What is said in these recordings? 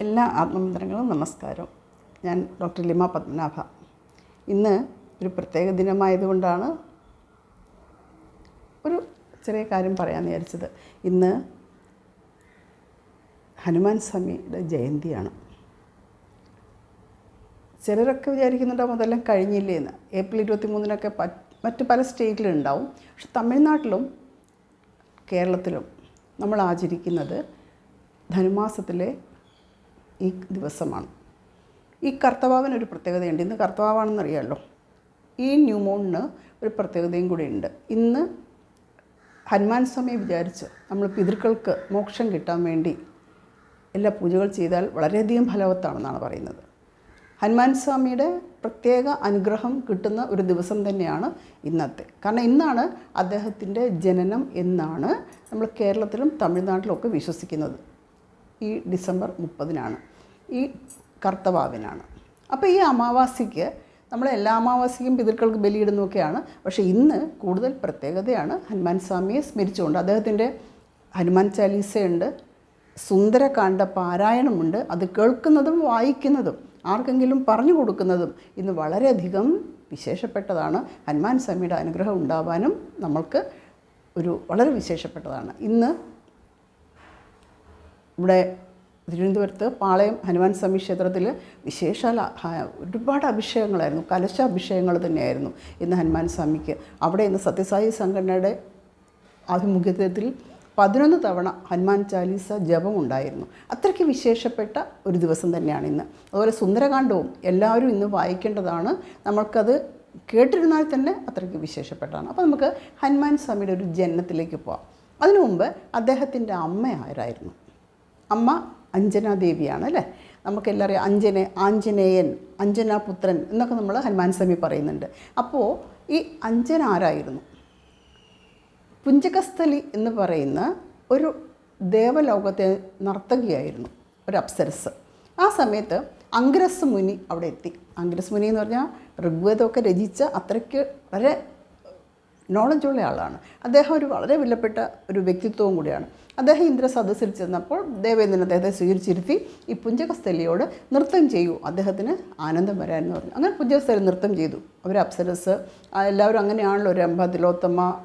എല്ലാ ആത്മമന്ത്രങ്ങളും നമസ്കാരം. ഞാൻ ഡോക്ടർ ലിമ പത്മനാഭ. ഇന്ന് ഒരു പ്രത്യേക ദിനമായതുകൊണ്ടാണ് ഒരു ചെറിയ കാര്യം പറയാൻ വിചാരിച്ചത്. ഇന്ന് ഹനുമാൻ സ്വാമിയുടെ ജയന്തിയാണ്. ചിലരൊക്കെ വിചാരിക്കുന്നുണ്ടാവും അതെല്ലാം കഴിഞ്ഞില്ലേ എന്ന്. ഏപ്രിൽ ഇരുപത്തി മൂന്നിനൊക്കെ മറ്റ് പല സ്റ്റേറ്റിലും ഉണ്ടാവും പക്ഷെ തമിഴ്നാട്ടിലും കേരളത്തിലും നമ്മൾ ആചരിക്കുന്നത് ധനുമാസത്തിലെ ഈ ദിവസമാണ്. ഈ കർത്തവാവിന് ഒരു പ്രത്യേകതയുണ്ട്. ഇന്ന് കർത്തവാവാണെന്നറിയാമല്ലോ ഈ ന്യൂമോണിന് ഒരു പ്രത്യേകതയും കൂടി ഉണ്ട് ഇന്ന് ഹനുമാൻ സ്വാമിയെ വിചാരിച്ച് നമ്മൾ പിതൃക്കൾക്ക് മോക്ഷം കിട്ടാൻ വേണ്ടി എല്ലാ പൂജകൾ ചെയ്താൽ വളരെയധികം ഫലവത്താണെന്നാണ് പറയുന്നത്. ഹനുമാൻ സ്വാമിയുടെ പ്രത്യേക അനുഗ്രഹം കിട്ടുന്ന ഒരു ദിവസം തന്നെയാണ് ഇന്നത്തെ. കാരണം ഇന്നാണ് അദ്ദേഹത്തിന്റെ ജനനം എന്നാണ് നമ്മൾ കേരളത്തിലും തമിഴ്നാട്ടിലും ഒക്കെ വിശ്വസിക്കുന്നത്. ഈ ഡിസംബർ മുപ്പതിനാണ്. ഈ കർത്തവാവിനാണ്. അപ്പോൾ ഈ അമാവാസിക്ക് നമ്മൾ എല്ലാ അമാവാസിക്കും പിതൃക്കൾക്ക് ബലിയിടുന്നൊക്കെയാണ് പക്ഷേ ഇന്ന് കൂടുതൽ പ്രത്യേകതയാണ് ഹനുമാൻ സ്വാമിയെ സ്മരിച്ചുകൊണ്ട്. അദ്ദേഹത്തിന്റെ ഹനുമാൻ ചാലീസയുണ്ട്. സുന്ദരകാന്ഡ പാരായണമുണ്ട്. അത് കേൾക്കുന്നതും വായിക്കുന്നതും ആർക്കെങ്കിലും പറഞ്ഞു കൊടുക്കുന്നതും ഇന്ന് വളരെയധികം വിശേഷപ്പെട്ടതാണ്. ഹനുമാൻ സ്വാമിയുടെ അനുഗ്രഹം ഉണ്ടാവാനും നമ്മൾക്ക് ഒരു വളരെ വിശേഷപ്പെട്ടതാണ്. ഇന്ന് ഇവിടെ തിരുവനന്തപുരത്ത് പാളയം ഹനുമാൻ സ്വാമി ക്ഷേത്രത്തിൽ വിശേഷാൽ ഒരുപാട് അഭിഷേകങ്ങളായിരുന്നു. കലശ അഭിഷേകങ്ങൾ തന്നെയായിരുന്നു ഇന്ന് ഹനുമാൻ സ്വാമിക്ക്. അവിടെ ഇന്ന് സത്യസായി സംഘടനയുടെ ആഭിമുഖ്യത്തിൽ പതിനൊന്ന് തവണ ഹനുമാൻ ചാലീസ ജപം ഉണ്ടായിരുന്നു അത്രയ്ക്ക് വിശേഷപ്പെട്ട ഒരു ദിവസം തന്നെയാണ് ഇന്ന്. അതുപോലെ സുന്ദരകാന്ഡവും എല്ലാവരും ഇന്ന് വായിക്കേണ്ടതാണ്. നമ്മൾക്കത് കേട്ടിരുന്നാൽ തന്നെ അത്രയ്ക്ക് വിശേഷപ്പെട്ടതാണ്. അപ്പോൾ നമുക്ക് ഹനുമാൻ സ്വാമിയുടെ ഒരു ജനനത്തിലേക്ക് പോവാം. അതിനു മുമ്പ് അദ്ദേഹത്തിന്റെ അമ്മ ആരായിരുന്നു? അമ്മ അഞ്ജനാദേവിയാണ് അല്ലേ? നമുക്കെല്ലാവരും അഞ്ജന ആഞ്ജനേയൻ അഞ്ജനാപുത്രൻ എന്നൊക്കെ നമ്മൾ ഹനുമാൻ സ്വാമി പറയുന്നുണ്ട്. അപ്പോൾ ഈ അഞ്ജന ആരായിരുന്നു? പുഞ്ചകസ്ഥലി എന്ന് പറയുന്ന ഒരു ദേവലോകത്തെ നർത്തകിയായിരുന്നു ഒരു അപ്സരസ്. ആ സമയത്ത് അങ്കിരസ് മുനി അവിടെ എത്തി. അങ്കിരസ് മുനി എന്ന് പറഞ്ഞാൽ ഋഗ്വേദമൊക്കെ രചിച്ച അത്രയ്ക്ക് വളരെ നോളജുള്ള ആളാണ്. അദ്ദേഹം ഒരു വളരെ വിലപ്പെട്ട ഒരു വ്യക്തിത്വവും കൂടിയാണ്. അദ്ദേഹം ഇന്ദ്ര സദസ്സിൽ ചെന്നപ്പോൾ ദേവേന്ദ്രൻ അദ്ദേഹത്തെ സ്വീകരിച്ചിരുത്തി ഈ പുഞ്ചകസ്ഥലിയോട് നൃത്തം ചെയ്യൂ. അദ്ദേഹത്തിന് ആനന്ദം വരാമെന്ന് പറഞ്ഞു. അങ്ങനെ പുഞ്ചകസ്ഥലി നൃത്തം ചെയ്തു. അവർ അപ്സരസ് എല്ലാവരും അങ്ങനെയാണല്ലോ രംഭ തിലോത്തമ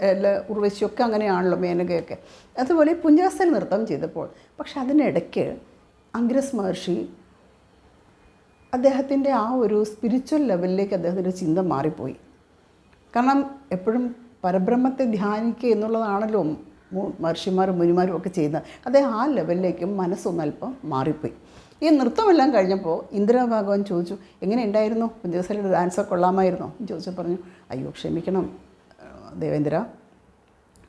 എല്ലാ ഉർവശിയൊക്കെ അങ്ങനെയാണല്ലോ മേനകയൊക്കെ. അതുപോലെ പുഞ്ചകസ്ഥലി നൃത്തം ചെയ്തപ്പോൾ പക്ഷെ അതിനിടയ്ക്ക് അഗ്രസ് മഹർഷി അദ്ദേഹത്തിന്റെ ആ ഒരു സ്പിരിച്വൽ ലെവലിലേക്ക് അദ്ദേഹത്തിന്റെ ചിന്ത മാറിപ്പോയി. കാരണം എപ്പോഴും പരബ്രഹ്മത്തെ ധ്യാനിക്കുക എന്നുള്ളതാണല്ലോ മഹർഷിമാരും മുനിമാരും ഒക്കെ ചെയ്യുന്നത് അദ്ദേഹം ആ ലെവലിലേക്കും മനസ്സൊന്നല്പം മാറിപ്പോയി. ഈ നൃത്തമെല്ലാം കഴിഞ്ഞപ്പോൾ ഇന്ദിരാഭാഗവൻ ചോദിച്ചു എങ്ങനെ ഉണ്ടായിരുന്നു? പുഞ്ചകസ്ഥലിയുടെ ഡാൻസ് കൊള്ളാമായിരുന്നോ? ചോദിച്ചു പറഞ്ഞു അയ്യോ ക്ഷമിക്കണം ദേവേന്ദ്ര.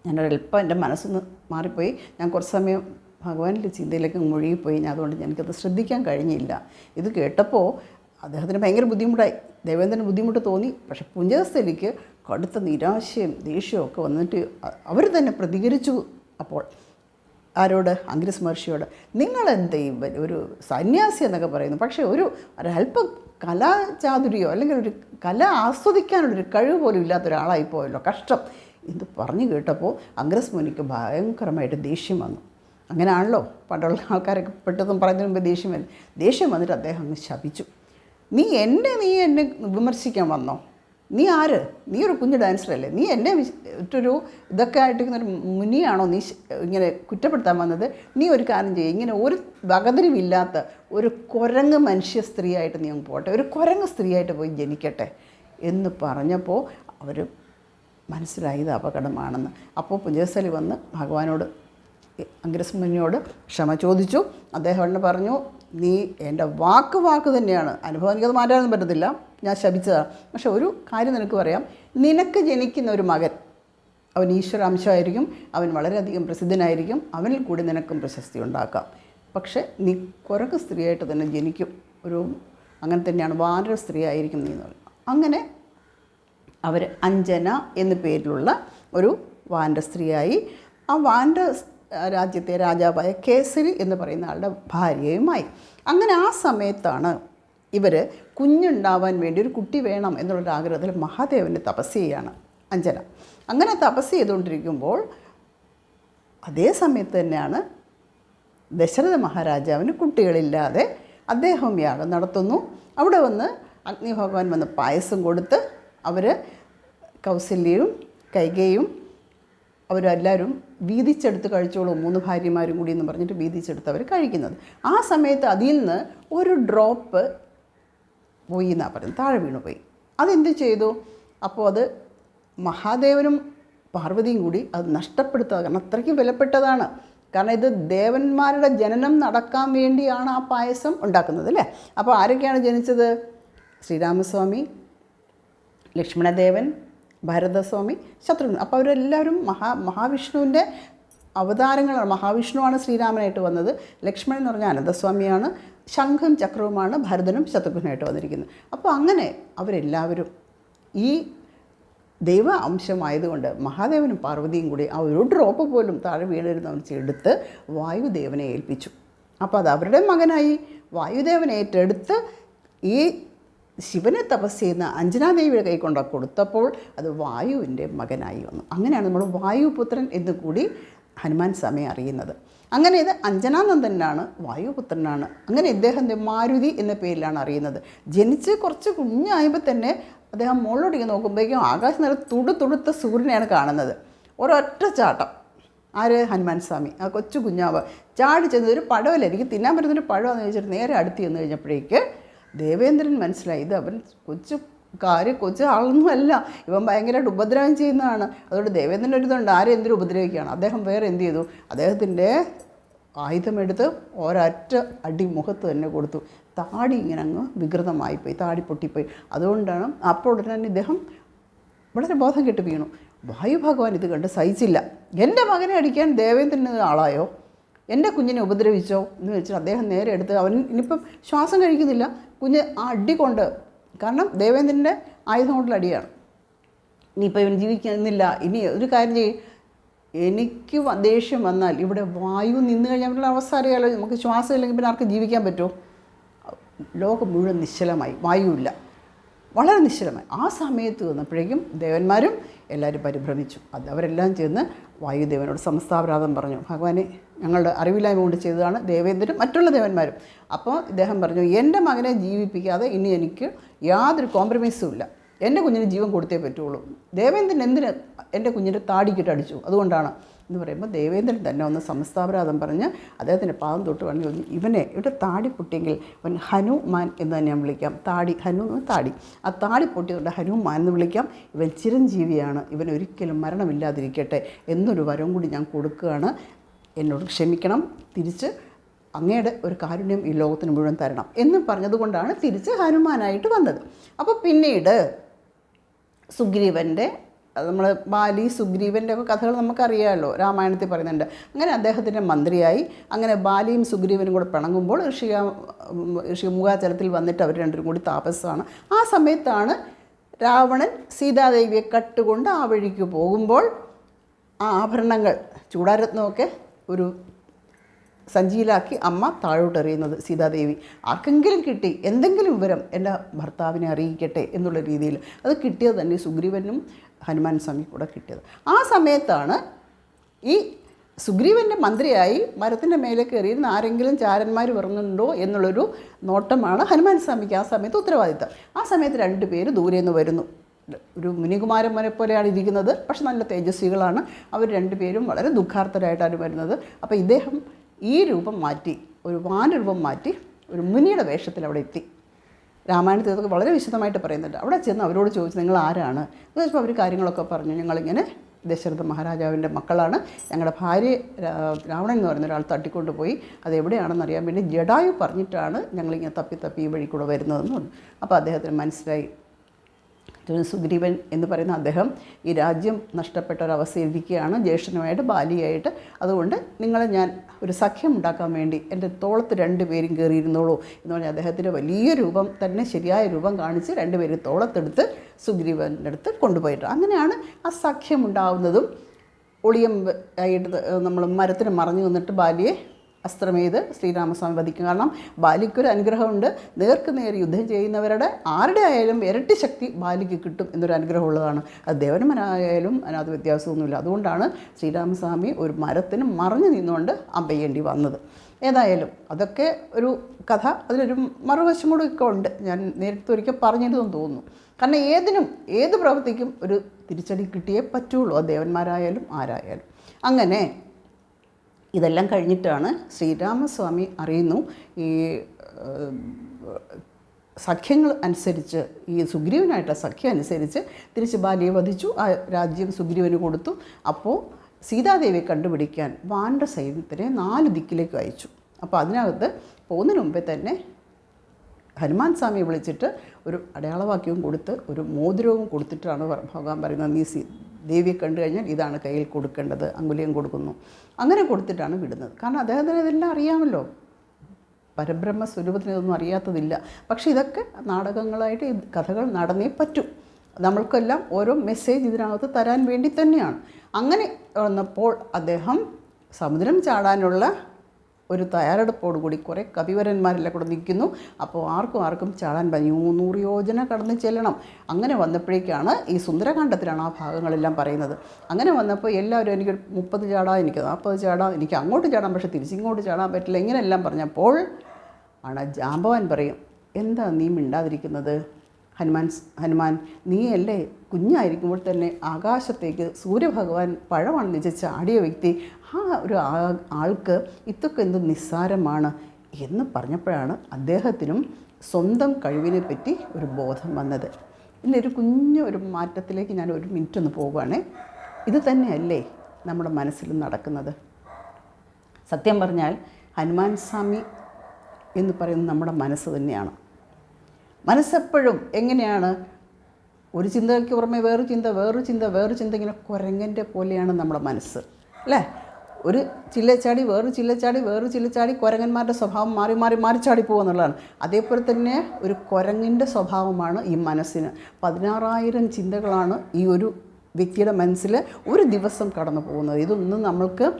ഞാനൊരല്പം എന്റെ മനസ്സൊന്ന് മാറിപ്പോയി. ഞാൻ കുറച്ച് സമയം ഭഗവാനിന്റെ ചിന്തയിലേക്ക് മുഴുകിപ്പോയി. ഞാൻ അതുകൊണ്ട് എനിക്കത് ശ്രദ്ധിക്കാൻ കഴിഞ്ഞില്ല. ഇത് കേട്ടപ്പോൾ അദ്ദേഹത്തിന് ഭയങ്കര ബുദ്ധിമുട്ടായി. ദേവേന്ദ്രന് ബുദ്ധിമുട്ട് തോന്നി. പക്ഷേ പുഞ്ചകസ്ഥലിക്ക് കടുത്ത നിരാശയും ദേഷ്യവും ഒക്കെ വന്നിട്ട് അവർ തന്നെ പ്രതികരിച്ചു അപ്പോൾ ആരോട്? അങ്കിരസ് മഹർഷിയോട്. നിങ്ങളെന്ത് ഒരു സന്യാസി എന്നൊക്കെ പറയുന്നു. പക്ഷേ ഒരു ഒരല്പം കലാചാതുര്യോ അല്ലെങ്കിൽ ഒരു കല ആസ്വദിക്കാനുള്ളൊരു കഴിവ് പോലും ഇല്ലാത്ത ഒരാളായിപ്പോയല്ലോ കഷ്ടം. എന്ന് പറഞ്ഞു കേട്ടപ്പോൾ അഗ്രസ് മുനിക്ക് ഭയങ്കരമായിട്ട് ദേഷ്യം വന്നു. അങ്ങനെയാണല്ലോ. പണ്ടുള്ള ആൾക്കാരൊക്കെ പെട്ടെന്ന് പറഞ്ഞു മുമ്പ് ദേഷ്യം വന്നു ദേഷ്യം വന്നിട്ട് അദ്ദേഹം അങ്ങ് ശപിച്ചു. നീ എന്നെ നീ എന്നെ വിമർശിക്കാൻ വന്നോ? നീ ആര്? നീ ഒരു കുഞ്ഞു ഡാൻസറല്ലേ നീ എന്നെ മറ്റൊരു ഇതൊക്കെ ആയിട്ടിരിക്കുന്ന ഒരു മുനിയാണോ നീ ഇങ്ങനെ കുറ്റപ്പെടുത്താൻ വന്നത്? നീ ഒരു കാര്യം ചെയ്യുക ഇങ്ങനെ ഒരു വകതിരിവില്ലാത്ത ഒരു കുരങ്ങ് മനുഷ്യ സ്ത്രീയായിട്ട് നീ അങ്ങ് പോട്ടെ. ഒരു കുരങ്ങ് സ്ത്രീയായിട്ട് പോയി ജനിക്കട്ടെ എന്ന് പറഞ്ഞപ്പോൾ അവർ മനസ്സിലായി ഇത് അപകടമാണെന്ന്. അപ്പോൾ പുഞ്ചസലി വന്ന് ഭഗവാനോട് അഗ്രസ്മുനിയോട് ക്ഷമ ചോദിച്ചു. അദ്ദേഹം പറഞ്ഞു നീ എന്റെ വാക്ക് വാക്ക് തന്നെയാണ്. അനുഭവം എനിക്കത് മാറ്റാനൊന്നും പറ്റത്തില്ല. ഞാൻ ശപിച്ചതാണ് പക്ഷെ ഒരു കാര്യം നിനക്ക് പറയാം. നിനക്ക് ജനിക്കുന്ന ഒരു മകൻ അവൻ ഈശ്വര അംശമായിരിക്കും അവൻ വളരെയധികം പ്രസിദ്ധനായിരിക്കും അവനിൽ കൂടി നിനക്കും പ്രശസ്തി ഉണ്ടാക്കാം. പക്ഷേ നീ കുരക്ക് സ്ത്രീയായിട്ട് തന്നെ ജനിക്കും. ഒരു അങ്ങനെ തന്നെയാണ്. വാനര സ്ത്രീ ആയിരിക്കും നീ എന്ന് പറയുന്നത് അങ്ങനെ അവർ അഞ്ജന എന്ന പേരിലുള്ള ഒരു വാനര സ്ത്രീയായി. ആ വാനര രാജ്യത്തെ രാജാവായ കേസരി എന്ന് പറയുന്ന ആളുടെ ഭാര്യയുമായി. അങ്ങനെ ആ സമയത്താണ് ഇവർ കുഞ്ഞുണ്ടാവാൻ വേണ്ടി ഒരു കുട്ടി വേണം എന്നുള്ളൊരു ആഗ്രഹത്തിൽ മഹാദേവന്റെ തപസ് ചെയ്യുകയാണ് അഞ്ജന. അങ്ങനെ തപസ് ചെയ്തുകൊണ്ടിരിക്കുമ്പോൾ അതേ സമയത്ത് തന്നെയാണ് ദശരഥ മഹാരാജാവിന് കുട്ടികളില്ലാതെ അദ്ദേഹം യാഗം നടത്തുന്നു. അവിടെ വന്ന് അഗ്നി ഭഗവാൻ വന്ന് പായസം കൊടുത്ത് അവർ കൗസല്യയും കൈകയും അവരെല്ലാവരും വീതിച്ചെടുത്ത് കഴിച്ചോളൂ മൂന്ന് ഭാര്യമാരും കൂടി എന്ന് പറഞ്ഞിട്ട് വീതിച്ചെടുത്ത് അവർ കഴിക്കുന്നത്. ആ സമയത്ത് അതിൽ നിന്ന് ഒരു ഡ്രോപ്പ് പോയി എന്നാണ് പറയുന്നത്. താഴെ വീണു പോയി. അതെന്ത് ചെയ്തു? അപ്പോൾ അത് മഹാദേവനും പാർവതിയും കൂടി അത് നഷ്ടപ്പെടുത്തുക. കാരണം അത്രയ്ക്ക് വിലപ്പെട്ടതാണ്. കാരണം ഇത് ദേവന്മാരുടെ ജനനം നടക്കാൻ വേണ്ടിയാണ് ആ പായസം ഉണ്ടാക്കുന്നത് അല്ലേ? അപ്പോൾ ആരൊക്കെയാണ് ജനിച്ചത്? ശ്രീരാമസ്വാമി ലക്ഷ്മണദേവൻ ഭരതസ്വാമി ശത്രുഘ്നൻ അപ്പോൾ അവരെല്ലാവരും മഹാ മഹാവിഷ്ണുവിന്റെ അവതാരങ്ങളാണ്. മഹാവിഷ്ണുവാണ് ശ്രീരാമനായിട്ട് വന്നത്. ലക്ഷ്മണൻ എന്ന് പറഞ്ഞാൽ അനന്തസ്വാമിയാണ്. ശംഖും ചക്രവുമാണ് ഭരതനും ശത്രുഘ്നായിട്ട് വന്നിരിക്കുന്നത്. അപ്പോൾ അങ്ങനെ അവരെല്ലാവരും ഈ ദൈവ അംശമായതുകൊണ്ട് മഹാദേവനും പാർവതിയും കൂടി ആ ഒരു ഡ്രോപ്പ് പോലും താഴെ വീണിരുന്നവൻ എടുത്ത് വായുദേവനെ ഏൽപ്പിച്ചു. അപ്പോൾ അത് അവരുടെ മകനായി വായുദേവനെ ഏറ്റെടുത്ത് ഈ ശിവനെ തപസ് ചെയ്യുന്ന അഞ്ജനാദേവിയുടെ കൈ കൊണ്ട് കൊടുത്തപ്പോൾ അത് വായുവിന്റെ മകനായി വന്നു. അങ്ങനെയാണ് നമ്മൾ വായുപുത്രൻ എന്ന് കൂടി ഹനുമാൻ സ്വാമി അറിയുന്നത്. അങ്ങനെ ഇത് അഞ്ജനാനന്ദനാണ് വായുപുത്രനാണ്. അങ്ങനെ ഇദ്ദേഹം മാരുതി എന്ന പേരിലാണ് അറിയുന്നത്. ജനിച്ച് കുറച്ച് കുഞ്ഞായപ്പോൾ തന്നെ അദ്ദേഹം മുകളിലോട്ടേക്ക് നോക്കുമ്പോഴേക്കും ആകാശം നില തുടു തുടുത്ത സൂര്യനെയാണ് കാണുന്നത്. ഒരൊറ്റ ചാട്ടം. ആര്? ഹനുമാൻ സ്വാമി. ആ കൊച്ചു കുഞ്ഞാവ്. ചാടി ചെന്ന് ഒരു പഴമല്ല എനിക്ക് തിന്നാൻ പറ്റുന്നൊരു പഴമാണെന്ന് ചോദിച്ചിട്ട് നേരെ അടുത്ത് ചെന്ന് കഴിഞ്ഞപ്പോഴേക്ക് ദേവേന്ദ്രൻ മനസ്സിലായി. ഇത് അവൻ കൊച്ചു കാര്യം കൊച്ചു ആളൊന്നുമല്ല. ഇവൻ ഭയങ്കരമായിട്ട് ഉപദ്രവം ചെയ്യുന്നതാണ്. അതുകൊണ്ട് ദേവേന്ദ്രൻ ഒരു ഇതുണ്ട്. ആരെ എന്തിനും ഉപദ്രവിക്കുകയാണ്? അദ്ദേഹം വേറെ എന്ത് ചെയ്തു? അദ്ദേഹത്തിന്റെ ആയുധമെടുത്ത് ഒരൊറ്റ അടി മുഖത്ത് തന്നെ കൊടുത്തു. താടി ഇങ്ങനെ അങ്ങ് വികൃതമായിപ്പോയി താടി പൊട്ടിപ്പോയി. അതുകൊണ്ടാണ് അപ്പോൾ ഉടനെ തന്നെ ഇദ്ദേഹം വളരെ ബോധം കെട്ട് വീണു. വായു ഭഗവാൻ ഇത് കണ്ട് സഹിച്ചില്ല. എന്റെ മകനെ അടിക്കാൻ ദേവേന്ദ്രൻ ആളായോ? എന്റെ കുഞ്ഞിനെ ഉപദ്രവിച്ചോ? എന്ന് വെച്ചാൽ അദ്ദേഹം നേരെ എടുത്ത് അവൻ ഇനിയിപ്പം ശ്വാസം കഴിക്കുന്നില്ല. കുഞ്ഞ് ആ അടി കൊണ്ട് കാരണം ദേവേന്ദ്രന്റെ ആയുധം കൊണ്ടുള്ള അടിയാണ്. ഇനിയിപ്പോൾ ഇവൻ ജീവിക്കുന്നില്ല. ഇനി ഒരു കാര്യം ചെയ്യും. എനിക്ക് ദേഷ്യം വന്നാൽ ഇവിടെ വായു നിന്ന് കഴിഞ്ഞാൽ ഉള്ള അവസ്ഥ അറിയാലോ നമുക്ക് ശ്വാസം ഇല്ലെങ്കിൽ പിന്നെ ആർക്ക് ജീവിക്കാൻ പറ്റുമോ ലോകം മുഴുവൻ നിശ്ചലമായി. വായുവില്ല. വളരെ നിശ്ചലമായി. ആ സമയത്ത് വന്നപ്പോഴേക്കും ദേവന്മാരും എല്ലാവരും പരിഭ്രമിച്ചു. അത് അവരെല്ലാം ചേർന്ന് വായുദേവനോട് സമസ്താപരാധം പറഞ്ഞു. ഭഗവാനെ ഞങ്ങളുടെ അറിവില്ലായ്മ കൊണ്ട് ചെയ്തതാണ് ദേവേന്ദ്രനും മറ്റുള്ള ദേവന്മാരും. അപ്പോൾ ഇദ്ദേഹം പറഞ്ഞു എന്റെ മകനെ ജീവിപ്പിക്കാതെ ഇനി എനിക്ക് യാതൊരു കോംപ്രമൈസും ഇല്ല. എന്റെ കുഞ്ഞിന് ജീവൻ കൊടുത്തേ പറ്റുള്ളൂ. ദേവേന്ദ്രൻ എന്തിന് എന്റെ കുഞ്ഞിന്റെ താടിക്കിട്ട് അടിച്ചു? അതുകൊണ്ടാണ് എന്ന് പറയുമ്പോൾ ദേവേന്ദ്രൻ തന്നെ ഒന്ന് സമസ്താപരാധം പറഞ്ഞ് അദ്ദേഹത്തിന്റെ പാദം തൊട്ട് പറഞ്ഞു പറഞ്ഞു ഇവനെ ഇവിടെ താടി പൊട്ടിയെങ്കിൽ അവൻ ഹനുമാൻ എന്ന് തന്നെ ഞാൻ വിളിക്കാം. താടി ഹനു എന്ന് താടി. ആ താടി പൊട്ടിയതുകൊണ്ട് ഹനുമാൻ എന്ന് വിളിക്കാം. ഇവൻ ചിരഞ്ജീവിയാണ്. ഇവൻ ഒരിക്കലും മരണമില്ലാതിരിക്കട്ടെ എന്നൊരു വരം കൂടി ഞാൻ കൊടുക്കുകയാണ്. എന്നോട് ക്ഷമിക്കണം. തിരിച്ച് അങ്ങയുടെ ഒരു കാരുണ്യം ഈ ലോകത്തിന് മുഴുവൻ തരണം എന്ന് പറഞ്ഞതുകൊണ്ടാണ് തിരിച്ച് ഹനുമാനായിട്ട് വന്നത്. അപ്പോൾ പിന്നീട് സുഗ്രീവന്റെ നമ്മൾ ബാലി സുഗ്രീവന്റെ ഒക്കെ കഥകൾ നമുക്കറിയാമല്ലോ. രാമായണത്തിൽ പറയുന്നുണ്ട്. അങ്ങനെ അദ്ദേഹത്തിന്റെ മന്ത്രിയായി. അങ്ങനെ ബാലിയും സുഗ്രീവനും കൂടെ പിണങ്ങുമ്പോൾ ഋഷിക ഋഷി മുഖാചലത്തിൽ വന്നിട്ട് അവർ രണ്ടും കൂടി താപസമാണ്. ആ സമയത്താണ് രാവണൻ സീതാദേവിയെ കട്ടുകൊണ്ട് ആ വഴിക്ക് പോകുമ്പോൾ ആ ആഭരണങ്ങൾ ചൂടാരത്നമൊക്കെ ഒരു സഞ്ചിയിലാക്കി അമ്മ താഴോട്ടെറിയുന്നത് സീതാദേവി. ആർക്കെങ്കിലും കിട്ടി എന്തെങ്കിലും വിവരം എന്റെ ഭർത്താവിനെ അറിയിക്കട്ടെ എന്നുള്ള രീതിയിൽ. അത് കിട്ടിയത് തന്നെ സുഗ്രീവനും ഹനുമാൻ സ്വാമി കൂടെ കിട്ടിയത്. ആ സമയത്താണ് ഈ സുഗ്രീവന്റെ മന്ത്രിയായി മരത്തിന്റെ മേലെ കയറിയിരുന്ന ആരെങ്കിലും ചാരന്മാർ വരുന്നുണ്ടോ എന്നുള്ളൊരു നോട്ടമാണ് ഹനുമാൻ സ്വാമിക്ക് ആ സമയത്ത് ഉത്തരവാദിത്തം. ആ സമയത്ത് രണ്ട് പേര് ദൂരെ നിന്ന് വരുന്നു. ഒരു മുനികുമാരന്മാരെ പോലെയാണ് ഇരിക്കുന്നത്. പക്ഷെ നല്ല തേജസ്വികളാണ്. അവർ രണ്ടുപേരും വളരെ ദുഃഖാർത്ഥരായിട്ടാണ് വരുന്നത്. അപ്പോൾ ഇദ്ദേഹം ഈ രൂപം മാറ്റി ഒരു വാനരൂപം മാറ്റി ഒരു മുനിയുടെ വേഷത്തിൽ അവിടെ എത്തി. രാമായണത്തിൽ അതൊക്കെ വളരെ വിശദമായിട്ട് പറയുന്നുണ്ട്. അവിടെ ചെന്ന് അവരോട് ചോദിച്ചു നിങ്ങൾ ആരാണ്? എന്ന് ചോദിച്ചപ്പോൾ അവർ കാര്യങ്ങളൊക്കെ പറഞ്ഞു. ഞങ്ങളിങ്ങനെ ദശരഥ മഹാരാജാവിന്റെ മക്കളാണ്. ഞങ്ങളുടെ ഭാര്യ രാവണൻ എന്ന് പറയുന്ന ഒരാൾ തട്ടിക്കൊണ്ടുപോയി അത് എവിടെയാണെന്ന് അറിയാൻ വേണ്ടി ജഡായു പറഞ്ഞിട്ടാണ് ഞങ്ങളിങ്ങനെ തപ്പി തപ്പി ഈ വഴി കൂടെ വരുന്നതെന്ന് പറഞ്ഞു. അപ്പോൾ അദ്ദേഹത്തിന് മനസ്സിലായി സുഗ്രീവൻ എന്ന് പറയുന്ന അദ്ദേഹം ഈ രാജ്യം നഷ്ടപ്പെട്ട ഒരവസ്ഥയിലിരിക്കുകയാണ് ജ്യേഷ്ഠനുമായിട്ട് ബാലിയായിട്ട്. അതുകൊണ്ട് നിങ്ങളെ ഞാൻ ഒരു സഖ്യം ഉണ്ടാക്കാൻ വേണ്ടി എന്റെ തോളത്ത് രണ്ട് പേരും കയറിയിരുന്നോളൂ എന്ന് പറഞ്ഞാൽ അദ്ദേഹത്തിന്റെ വലിയ രൂപം തന്നെ ശരിയായ രൂപം കാണിച്ച് രണ്ടുപേരും തോളത്തെടുത്ത് സുഗ്രീവന്റെ അടുത്ത് കൊണ്ടുപോയിട്ട്. അങ്ങനെയാണ് ആ സഖ്യം ഉണ്ടാവുന്നതും ഒളിയം ആയിട്ട് നമ്മൾ മരത്തിന് മറഞ്ഞു നിന്നിട്ട് ബാലിയെ അസ്ത്രമേത് ശ്രീരാമസ്വാമി വധിക്കും. കാരണം ബാലിക്കൊരു അനുഗ്രഹമുണ്ട്. നേർക്ക് നേർ യുദ്ധം ചെയ്യുന്നവരുടെ ആരുടെ ആയാലും ഇരട്ടി ശക്തി ബാലിക്ക് കിട്ടും എന്നൊരു അനുഗ്രഹം ഉള്ളതാണ് അത് ദേവന്മാരായാലും അതിനകത്ത് വ്യത്യാസമൊന്നുമില്ല. അതുകൊണ്ടാണ് ശ്രീരാമസ്വാമി ഒരു മരത്തിന് മറിഞ്ഞു നിന്നുകൊണ്ട് അമ്പയ്യേണ്ടി വന്നത്. ഏതായാലും അതൊക്കെ ഒരു കഥ. അതിലൊരു മറുവശം കൂടെ ഒക്കെ ഉണ്ട്. ഞാൻ നേരത്തെ ഒരിക്കൽ പറഞ്ഞിരുന്നെന്ന് തോന്നുന്നു. കാരണം ഏതിനും ഏത് പ്രവൃത്തിക്കും ഒരു തിരിച്ചടി കിട്ടിയേ പറ്റുള്ളൂ. അത് ദേവന്മാരായാലും ആരായാലും. അങ്ങനെ ഇതെല്ലാം കഴിഞ്ഞിട്ടാണ് ശ്രീരാമസ്വാമി അറിയുന്നു. ഈ സഖ്യങ്ങൾ അനുസരിച്ച് ഈ സുഗ്രീവനായിട്ടുള്ള സഖ്യം അനുസരിച്ച് തിരിച്ച് ബാലിയെ വധിച്ചു. ആ രാജ്യം സുഗ്രീവന് കൊടുത്തു. അപ്പോൾ സീതാദേവിയെ കണ്ടുപിടിക്കാൻ വാണ്ട സൈന്യത്തിനെ നാല് ദിക്കിലേക്ക് അയച്ചു. അപ്പോൾ അതിനകത്ത് പോകുന്നതിന് മുമ്പേ തന്നെ ഹനുമാൻ സ്വാമിയെ വിളിച്ചിട്ട് ഒരു അടയാളവാക്യവും കൊടുത്ത് ഒരു മോതിരവും കൊടുത്തിട്ടാണ് ഭഗവാൻ പറയുന്നത്. നീ സി ദേവിയെ കണ്ടു കഴിഞ്ഞാൽ ഇതാണ് കയ്യിൽ കൊടുക്കേണ്ടത് അങ്കുലിയം കൊടുക്കുന്നു. അങ്ങനെ കൊടുത്തിട്ടാണ് വിടുന്നത്. കാരണം അദ്ദേഹത്തിന് ഇതെല്ലാം അറിയാമല്ലോ. പരബ്രഹ്മ സ്വരൂപത്തിന് ഇതൊന്നും അറിയാത്തതില്ല. പക്ഷേ ഇതൊക്കെ നാടകങ്ങളായിട്ട് ഈ കഥകൾ നടന്നേ പറ്റൂ. നമ്മൾക്കെല്ലാം ഓരോ മെസ്സേജ് ഇതിനകത്ത് തരാൻ വേണ്ടി തന്നെയാണ്. അങ്ങനെ വന്നപ്പോൾ അദ്ദേഹം സമുദ്രം ചാടാനുള്ള ഒരു തയ്യാറെടുപ്പോടുകൂടി കുറേ കവിവരന്മാരെല്ലാം കൂടെ നിൽക്കുന്നു. അപ്പോൾ ആർക്കും ആർക്കും ചാടാൻ പറ്റും നൂറ് യോജന കടന്നു ചെല്ലണം. അങ്ങനെ വന്നപ്പോഴേക്കാണ് ഈ സുന്ദരകാന്ഡത്തിലാണ് ആ ഭാഗങ്ങളെല്ലാം പറയുന്നത്. അങ്ങനെ വന്നപ്പോൾ എല്ലാവരും എനിക്ക് മുപ്പത് ചാടാം എനിക്ക് നാൽപ്പത് ചാടാം എനിക്ക് അങ്ങോട്ട് ചാടാം പക്ഷേ തിരിച്ചിങ്ങോട്ട് ചാടാൻ പറ്റില്ല. ഇങ്ങനെയെല്ലാം പറഞ്ഞപ്പോൾ ആണ് ജാമ്പവാൻ പറയും എന്താ നീ മിണ്ടാതിരിക്കുന്നത്? ഹനുമാൻ ഹനുമാൻ നീയല്ലേ കുഞ്ഞായിരിക്കുമ്പോൾ തന്നെ ആകാശത്തേക്ക് സൂര്യഭഗവാൻ പഴമാണ് നിജ ചാടിയ വ്യക്തി. ആ ഒരു ആൾക്ക് ഇതൊക്കെ എന്ത് നിസ്സാരമാണ് എന്ന് പറഞ്ഞപ്പോഴാണ് അദ്ദേഹത്തിനും സ്വന്തം കഴിവിനെ പറ്റി ഒരു ബോധം വന്നത്. ഇന്നൊരു കുഞ്ഞു ഒരു മാറ്റത്തിലേക്ക് ഞാൻ ഒരു മിനിറ്റ് ഒന്ന് പോവുകയാണേ ഇത് തന്നെയല്ലേ നമ്മുടെ മനസ്സിൽ നടക്കുന്നത്. സത്യം പറഞ്ഞാൽ ഹനുമാൻ സ്വാമി എന്ന് പറയുന്നത് നമ്മുടെ മനസ്സ് തന്നെയാണ്. മനസ്സെപ്പോഴും എങ്ങനെയാണ്? ഒരു ചിന്തയ്ക്ക് പുറമെ വേറൊരു ചിന്ത വേറൊരു ചിന്ത വേറൊരു ചിന്ത ഇങ്ങനെ കുരങ്ങന്റെ പോലെയാണ് നമ്മുടെ മനസ്സ്. അല്ലേ? ഒരു ചില്ലച്ചാടി വേറൊരു ചില്ലച്ചാടി വേറൊരു ചില്ലച്ചാടി കുരങ്ങന്മാരുടെ സ്വഭാവം മാറി മാറി മാറി ചാടി പോകുന്നുള്ളതാണ് അതേപോലെ തന്നെ ഒരു കുരങ്ങിന്റെ സ്വഭാവമാണ് ഈ മനസ്സിന്. പതിനാറായിരം ചിന്തകളാണ് ഈ ഒരു വ്യക്തിയുടെ മനസ്സിൽ ഒരു ദിവസം കടന്നു പോകുന്നത്. ഇതൊന്നും നമ്മൾക്ക്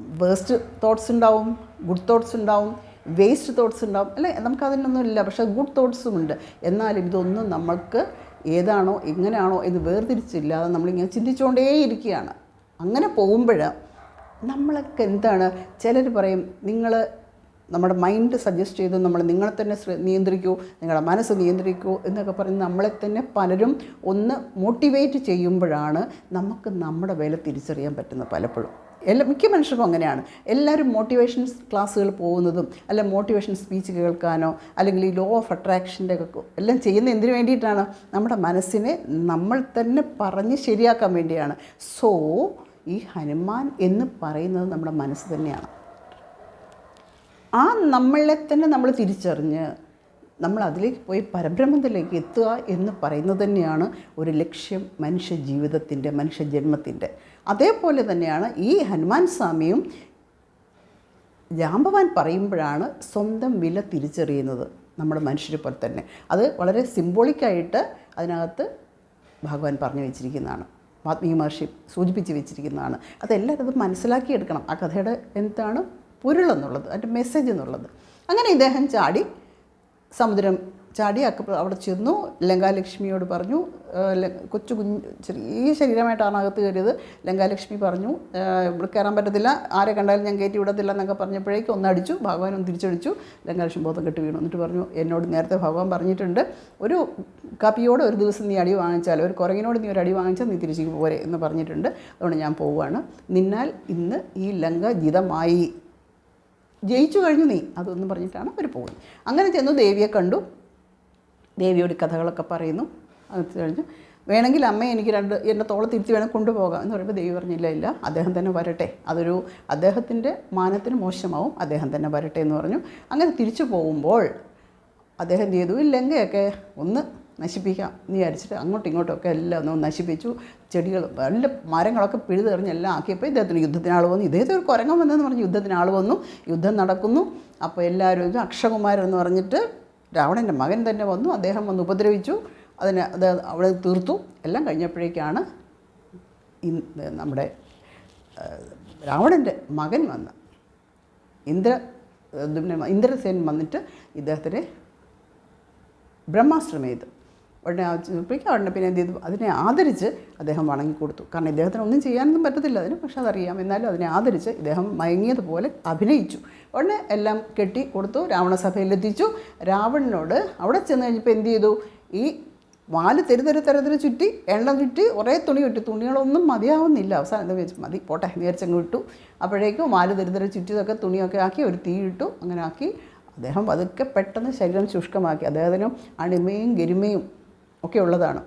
വേസ്റ്റ് തോട്ട്സ് ഉണ്ടാവും ഗുഡ് തോട്ട്സ് ഉണ്ടാവും വേസ്റ്റ് തോട്ട്സ് ഉണ്ടാവും. അല്ലേ? നമുക്കതിനൊന്നുമില്ല പക്ഷേ ഗുഡ് തോട്ട്സും ഉണ്ട്. എന്നാലും ഇതൊന്നും നമ്മൾക്ക് ഏതാണോ എങ്ങനെയാണോ എന്ന് വേർതിരിച്ചില്ലാതെ നമ്മളിങ്ങനെ ചിന്തിച്ചുകൊണ്ടേയിരിക്കുകയാണ്. അങ്ങനെ പോകുമ്പോൾ നമ്മളൊക്കെ എന്താണ്? ചിലർ പറയും നിങ്ങൾ നമ്മുടെ മൈൻഡ് സജസ്റ്റ് ചെയ്ത് നമ്മൾ നിങ്ങളെ തന്നെ നിയന്ത്രിക്കൂ നിങ്ങളുടെ മനസ്സ് നിയന്ത്രിക്കൂ എന്നൊക്കെ പറഞ്ഞ് നമ്മളെ തന്നെ പലരും ഒന്ന് മോട്ടിവേറ്റ് ചെയ്യുമ്പോഴാണ് നമുക്ക് നമ്മുടെ വില തിരിച്ചറിയാൻ പറ്റുന്നത് പലപ്പോഴും. എല്ലാ മിക്ക മനുഷ്യർക്കും അങ്ങനെയാണ്. എല്ലാവരും മോട്ടിവേഷൻ ക്ലാസ്സുകൾ പോകുന്നതും അല്ല മോട്ടിവേഷൻ സ്പീച്ച് കേൾക്കാനോ അല്ലെങ്കിൽ ഈ ലോ ഓഫ് അട്രാക്ഷന്റെ എല്ലാം ചെയ്യുന്ന എന്തിനു വേണ്ടിയിട്ടാണ്? നമ്മുടെ മനസ്സിനെ നമ്മൾ തന്നെ പറഞ്ഞ് ശരിയാക്കാൻ വേണ്ടിയാണ്. സോ ഈ ഹനുമാൻ എന്ന് പറയുന്നത് നമ്മുടെ മനസ്സ് തന്നെയാണ്. ആ നമ്മളെ തന്നെ നമ്മൾ തിരിച്ചറിഞ്ഞ് നമ്മൾ അതിലേക്ക് പോയി പരബ്രഹ്മത്തിലേക്ക് എത്തുക എന്ന് പറയുന്നത് തന്നെയാണ് ഒരു ലക്ഷ്യം മനുഷ്യ ജീവിതത്തിന്റെ മനുഷ്യ ജന്മത്തിന്റെ അതേപോലെ തന്നെയാണ് ഈ ഹനുമാൻ സ്വാമിയും ജാമ്പവാൻ പറയുമ്പോഴാണ് സ്വന്തം വില തിരിച്ചറിയുന്നത് നമ്മുടെ മനുഷ്യരെ പോലെ തന്നെ. അത് വളരെ സിംബോളിക്കായിട്ട് അതിനകത്ത് ഭഗവാൻ പറഞ്ഞു വെച്ചിരിക്കുന്നതാണ്. ആത്മീയ മഹർഷി സൂചിപ്പിച്ച് വെച്ചിരിക്കുന്നതാണ്. അതെല്ലാവരും അത് മനസ്സിലാക്കിയെടുക്കണം. ആ കഥയുടെ എന്താണ്? പൊരുളെന്നുള്ളത് അതിന്റെ മെസ്സേജ് എന്നുള്ളത്. അങ്ങനെ ഇദ്ദേഹം ചാടി സമുദ്രം ചാടി അവിടെ ചെന്നു. ലങ്കാലക്ഷ്മിയോട് പറഞ്ഞു കൊച്ചു കുഞ്ഞ് ചെറിയ ശരീരമായിട്ടാണ് അകത്ത് കയറിയത്. ലങ്കാലക്ഷ്മി പറഞ്ഞു ഇവിടെ കയറാൻ പറ്റത്തില്ല. ആരെ കണ്ടാലും ഞാൻ കയറ്റി വിടത്തില്ല എന്നൊക്കെ പറഞ്ഞപ്പോഴേക്കും ഒന്ന് അടിച്ചു ഭഗവാൻ ഒന്ന് തിരിച്ചടിച്ചു. ലങ്കാലക്ഷ്മി ബോധം കെട്ടി വീണു. എന്നിട്ട് പറഞ്ഞു എന്നോട് നേരത്തെ ഭഗവാൻ പറഞ്ഞിട്ടുണ്ട്. ഒരു കപ്പിയോട് ഒരു ദിവസം നീ അടി വാങ്ങിച്ചാൽ ഒരു കുരങ്ങിനോട് നീ ഒരു അടി വാങ്ങിച്ചാൽ നീ തിരിച്ചു പോരെ എന്ന് പറഞ്ഞിട്ടുണ്ട്. അതുകൊണ്ട് ഞാൻ പോവുകയാണ്. നിന്നാൽ ഇന്ന് ഈ ലങ്ക ജിതമായി. ജയിച്ചു കഴിഞ്ഞു നീ. അതൊന്നും പറഞ്ഞിട്ടാണ് അവർ പോകുന്നത് അങ്ങനെ ചെന്നു ദേവിയെ കണ്ടു. ദേവിയോട് കഥകളൊക്കെ പറയുന്നു. അത് കഴിഞ്ഞു. വേണമെങ്കിൽ അമ്മ എനിക്ക് രണ്ട് എന്റെ തോളെ തിരിച്ച് വേണം കൊണ്ടുപോകാം എന്ന് പറയുമ്പോൾ ദേവി പറഞ്ഞില്ല ഇല്ല അദ്ദേഹം തന്നെ വരട്ടെ. അതൊരു അദ്ദേഹത്തിന്റെ മാനത്തിന് മോശമാവും അദ്ദേഹം തന്നെ വരട്ടെ എന്ന് പറഞ്ഞു. അങ്ങനെ തിരിച്ചു പോകുമ്പോൾ അദ്ദേഹം ചെയ്തു? ലങ്കയൊക്കെ ഒന്ന് നശിപ്പിക്കാം എന്ന് വിചാരിച്ചിട്ട് അങ്ങോട്ടും ഇങ്ങോട്ടും ഒക്കെ എല്ലാം ഒന്ന് നശിപ്പിച്ചു. ചെടികൾ നല്ല മരങ്ങളൊക്കെ പിഴുതെറിഞ്ഞ് എല്ലാം ആക്കിയപ്പോൾ ഇദ്ദേഹത്തിന് യുദ്ധത്തിനാൾ വന്നു. ഇദ്ദേഹത്തെ ഒരു കുരങ്ങൻ വന്നെന്ന് പറഞ്ഞ് യുദ്ധത്തിനാൾ വന്നു. യുദ്ധം നടക്കുന്നു. അപ്പോൾ എല്ലാവരും അക്ഷകുമാരൻ എന്ന് പറഞ്ഞിട്ട് രാവണന്റെ മകൻ തന്നെ വന്നു. അദ്ദേഹം വന്ന് ഉപദ്രവിച്ചു. അതിനെ അത് അവിടെ തീർത്തു. എല്ലാം കഴിഞ്ഞപ്പോഴേക്കാണ് നമ്മുടെ രാവണന്റെ മകൻ വന്ന്. ഇന്ദ്ര ഇന്ദ്രസേൻ വന്നിട്ട് ഇദ്ദേഹത്തിനെ ബ്രഹ്മാസ്ത്രം ചെയ്തു ഉടനെ ചോദിപ്പിക്കുക ഉടനെ പിന്നെ എന്ത് ചെയ്തു? അതിനെ ആദരിച്ച് അദ്ദേഹം വണങ്ങി കൊടുത്തു കാരണം ഇദ്ദേഹത്തിന് ഒന്നും ചെയ്യാനൊന്നും പറ്റത്തില്ല അതിന് പക്ഷെ അതറിയാം. എന്നാലും അതിനെ ആദരിച്ച് ഇദ്ദേഹം മയങ്ങിയതുപോലെ അഭിനയിച്ചു. ഉടനെ എല്ലാം കെട്ടി കൊടുത്തു രാവണസഭയിലെത്തിച്ചു രാവണനോട് അവിടെ ചെന്ന് കഴിഞ്ഞപ്പോൾ എന്ത് ചെയ്തു? ഈ വാൽ തെരുതെരു തെരുതെരു ചുറ്റി എണ്ണ ചുറ്റി കുറേ തുണി ചുറ്റി തുണികളൊന്നും മതിയാവുന്നില്ല. അവസാനം എന്താ വെച്ച് മതി പോട്ടെ വിചാരിച്ചങ്ങ് വിട്ടു അപ്പോഴേക്കും വാൽ തെരുതെരു ചുറ്റിയതൊക്കെ തുണിയൊക്കെ ആക്കി ഒരു തീ ഇട്ടു. അങ്ങനെ ആക്കി അദ്ദേഹം പതുക്കെ പെട്ടെന്ന് ശരീരം ശുഷ്കമാക്കി. അദ്ദേഹത്തിന് അണിമയും ഗരിമയും ഒക്കെ ഉള്ളതാണ്.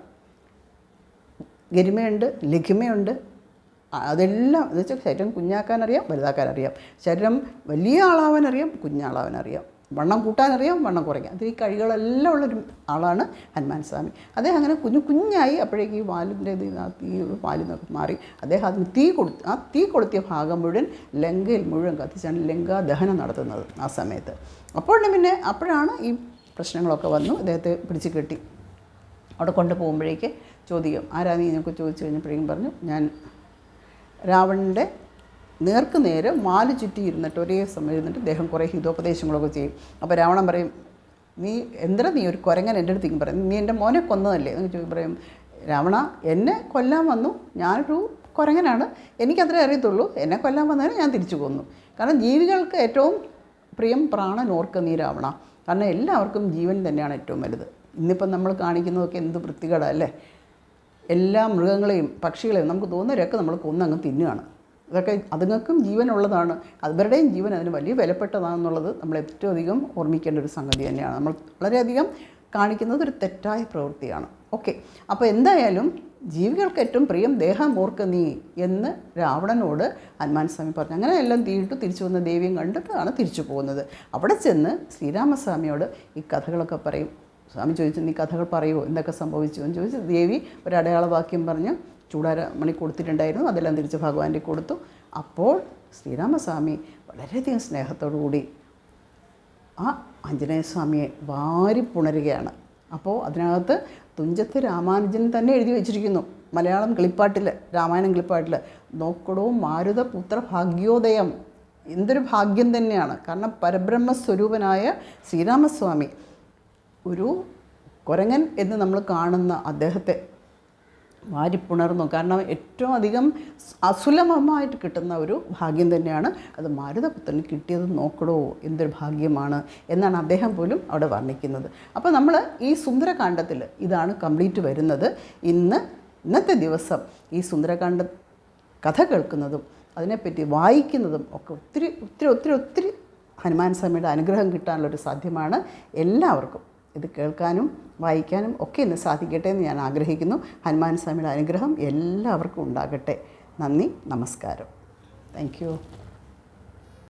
ഗരിമയുണ്ട് ലഘിമയുണ്ട്. അതെല്ലാം എന്ന് വെച്ചാൽ ശരീരം കുഞ്ഞാക്കാനറിയാം വലുതാക്കാനറിയാം. ശരീരം വലിയ ആളാവാനറിയാം കുഞ്ഞാളാവാനറിയാം. വണ്ണം കൂട്ടാനറിയാം വണ്ണം കുറയ്ക്കാം. അത് ഈ കഴികളെല്ലാം ഉള്ളൊരു ആളാണ് ഹനുമാൻ സ്വാമി. അദ്ദേഹം അങ്ങനെ കുഞ്ഞു കുഞ്ഞായി അപ്പോഴേക്ക് ഈ വാലിന്റെ ഇത് തീ വാലിൽ നിന്നൊക്കെ മാറി. അദ്ദേഹം അതിന് തീ കൊടുത്ത് ആ തീ കൊളുത്തിയ ഭാഗം മുഴുവൻ ലങ്കയിൽ മുഴുവൻ കത്തിച്ചാണ് ലങ്കാ ദഹനം നടത്തുന്നത് ആ സമയത്ത്. അപ്പോൾ പിന്നെ അപ്പോഴാണ് ഈ പ്രശ്നങ്ങളൊക്കെ വന്നു. അദ്ദേഹത്തെ പിടിച്ചു കെട്ടി. അവിടെ കൊണ്ടുപോകുമ്പോഴേക്ക് ചോദിക്കും. ആരാ നീ? എന്നൊക്കെ ചോദിച്ചു കഴിഞ്ഞപ്പോഴേക്കും പറഞ്ഞു ഞാൻ രാവണന്റെ നേർക്ക് നേരെ മാൽ ചുറ്റി ഇരുന്നിട്ട് ഒരേ സമയം ഇരുന്നിട്ട് അദ്ദേഹം കുറേ ഹിതോപദേശങ്ങളൊക്കെ ചെയ്യും. അപ്പോൾ രാവണൻ പറയും നീ എന്തിനാ നീ ഒരു കുരങ്ങൻ എന്റെ അടുത്തേക്കും പറയും നീ എന്റെ മോനെ കൊന്നതല്ലേ? എന്ന് ചോദിക്കും പറയും രാവണ എന്നെ കൊല്ലാൻ വന്നു. ഞാനൊരു കുരങ്ങനാണ്. എനിക്കത്രേ അറിയത്തുള്ളൂ. എന്നെ കൊല്ലാൻ വന്നതിന് ഞാൻ തിരിച്ചു കൊന്നു. കാരണം ജീവികൾക്ക് ഏറ്റവും പ്രിയം പ്രാണൻ ഓർക്ക നീ രാവണ. കാരണം എല്ലാവർക്കും ജീവൻ തന്നെയാണ് ഏറ്റവും വലുത്. ഇന്നിപ്പം നമ്മൾ കാണിക്കുന്നതൊക്കെ എന്ത് വൃത്തികേടല്ലേ എല്ലാ മൃഗങ്ങളെയും പക്ഷികളെയും നമുക്ക് തോന്നുന്നവരൊക്കെ നമ്മൾ കൊന്നങ്ങ് തിന്നുകയാണ്. ഇതൊക്കെ അതുങ്ങൾക്കും ജീവനുള്ളതാണ്. അവരുടെയും ജീവൻ അതിന് വലിയ വിലപ്പെട്ടതാണെന്നുള്ളത് നമ്മൾ ഏറ്റവും അധികം ഓർമ്മിക്കേണ്ട ഒരു സംഗതി തന്നെയാണ്. നമ്മൾ വളരെയധികം കാണിക്കുന്നത് ഒരു തെറ്റായ പ്രവൃത്തിയാണ്. ഓക്കെ. അപ്പോൾ എന്തായാലും ജീവികൾക്ക് ഏറ്റവും പ്രിയം ദേഹം ഓർക്ക നീ എന്ന് രാവണനോട് ഹനുമാൻ സ്വാമി പറഞ്ഞു. അങ്ങനെ എല്ലാം തീയിട്ടു തിരിച്ചു വന്ന ദേവിയും കണ്ടിട്ടാണ് തിരിച്ചു പോകുന്നത്. അവിടെ ചെന്ന് ശ്രീരാമസ്വാമിയോട് ഈ കഥകളൊക്കെ പറയും. സ്വാമി ചോദിച്ചു നീ കഥകൾ പറയുമോ എന്തൊക്കെ സംഭവിച്ചു? എന്ന് ചോദിച്ചു. ദേവി ഒരു അടയാളവാക്യം പറഞ്ഞ് ചൂടാര മണി കൊടുത്തിട്ടുണ്ടായിരുന്നു. അതെല്ലാം തിരിച്ച് ഭഗവാന്റെ കൊടുത്തു. അപ്പോൾ ശ്രീരാമസ്വാമി വളരെയധികം സ്നേഹത്തോടു കൂടി ആ ആഞ്ജനേയസ്വാമിയെ വാരി പുണരുകയാണ്. അപ്പോൾ അതിനകത്ത് തുഞ്ചത്ത് രാമാനുജൻ തന്നെ എഴുതി വെച്ചിരിക്കുന്നു. മലയാളം കിളിപ്പാട്ടിൽ രാമായണം കിളിപ്പാട്ടിൽ നോക്കടോ മാരുതപുത്ര ഭാഗ്യോദയം എന്തൊരു ഭാഗ്യം തന്നെയാണ്. കാരണം പരബ്രഹ്മസ്വരൂപനായ ശ്രീരാമസ്വാമി ഒരു കുരങ്ങൻ എന്ന് നമ്മൾ കാണുന്ന അദ്ദേഹത്തെ വാരിപ്പുണർന്നു. കാരണം ഏറ്റവും അധികം അസുലഭമായിട്ട് കിട്ടുന്ന ഒരു ഭാഗ്യം തന്നെയാണ് അത് മാരുതപുത്രന് കിട്ടിയത് നോക്കണോ എന്തൊരു ഭാഗ്യമാണ് എന്നാണ് അദ്ദേഹം പോലും അവിടെ വർണിക്കുന്നത്. അപ്പോൾ നമ്മൾ ഈ സുന്ദരകാന്ഡത്തിൽ ഇതാണ് കംപ്ലീറ്റ് വരുന്നത്. ഇന്ന് ഇന്നത്തെ ദിവസം ഈ സുന്ദരകാന്ഡ കഥ കേൾക്കുന്നതും അതിനെപ്പറ്റി വായിക്കുന്നതും ഒക്കെ ഒത്തിരി ഒത്തിരി ഒത്തിരി ഒത്തിരി ഹനുമാൻ സ്വാമിയുടെ അനുഗ്രഹം കിട്ടാനുള്ളൊരു സാധ്യമാണ് എല്ലാവർക്കും. ഇത് കേൾക്കാനും വായിക്കാനും ഒക്കെ ഇന്ന് സാധിക്കട്ടെ എന്ന് ഞാൻ ആഗ്രഹിക്കുന്നു. ഹനുമാൻ സ്വാമിയുടെ അനുഗ്രഹം എല്ലാവർക്കും ഉണ്ടാകട്ടെ. നന്ദി നമസ്കാരം. താങ്ക്